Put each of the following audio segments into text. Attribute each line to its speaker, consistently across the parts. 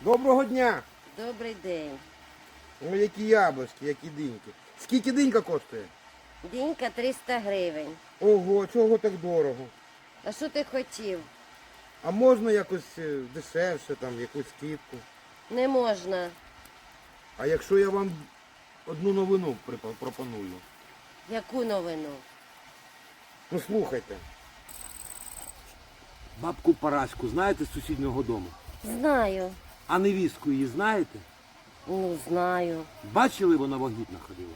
Speaker 1: Доброго дня!
Speaker 2: Добрий день.
Speaker 1: Ой, які яблучки, які диньки. Скільки динька коштує?
Speaker 2: Дінька 300 гривень.
Speaker 1: Ого, чого так дорого?
Speaker 2: А що ти хотів?
Speaker 1: А можна якось е, дешевше, там, якусь скидку?
Speaker 2: Не можна.
Speaker 1: А якщо я вам одну новину припо- пропоную?
Speaker 2: Яку новину?
Speaker 1: Ну слухайте.
Speaker 3: Бабку Параську знаєте з сусіднього дому?
Speaker 2: Знаю.
Speaker 3: А невістку її знаєте?
Speaker 2: Ну, знаю.
Speaker 3: Бачили, вона вагітна ходила?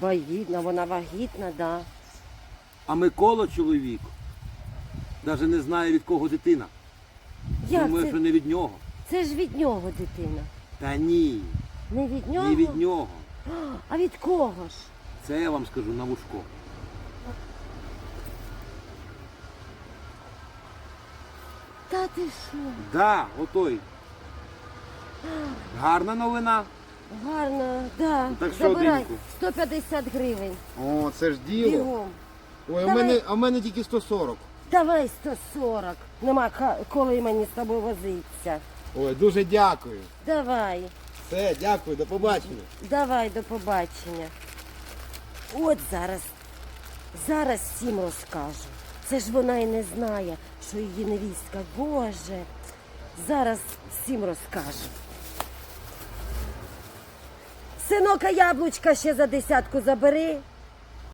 Speaker 2: Вагітна, вона вагітна, да.
Speaker 3: А Микола чоловік навіть не знає від кого дитина.
Speaker 2: Як
Speaker 3: Думає,
Speaker 2: це?
Speaker 3: що не від нього.
Speaker 2: Це ж від нього дитина.
Speaker 3: Та ні,
Speaker 2: Не від нього?
Speaker 3: не від нього.
Speaker 2: А від кого ж?
Speaker 3: Це я вам скажу на вушко.
Speaker 2: Та ти що?
Speaker 3: Да, отой. Гарна новина.
Speaker 2: Гарно, да.
Speaker 3: Так що,
Speaker 2: Забирай.
Speaker 3: Диньку?
Speaker 2: 150 гривень.
Speaker 1: О, це ж діло.
Speaker 2: Бігом.
Speaker 1: Ой, а в
Speaker 2: Давай.
Speaker 1: мене, а в мене тільки 140.
Speaker 2: Давай 140. Нема ка- коли мені з тобою возитися.
Speaker 1: Ой, дуже дякую.
Speaker 2: Давай.
Speaker 1: Все, дякую, до побачення.
Speaker 2: Давай, до побачення. От зараз, зараз всім розкажу. Це ж вона і не знає, що її невістка. Боже, зараз всім розкажу. Синока яблучка ще за десятку забери.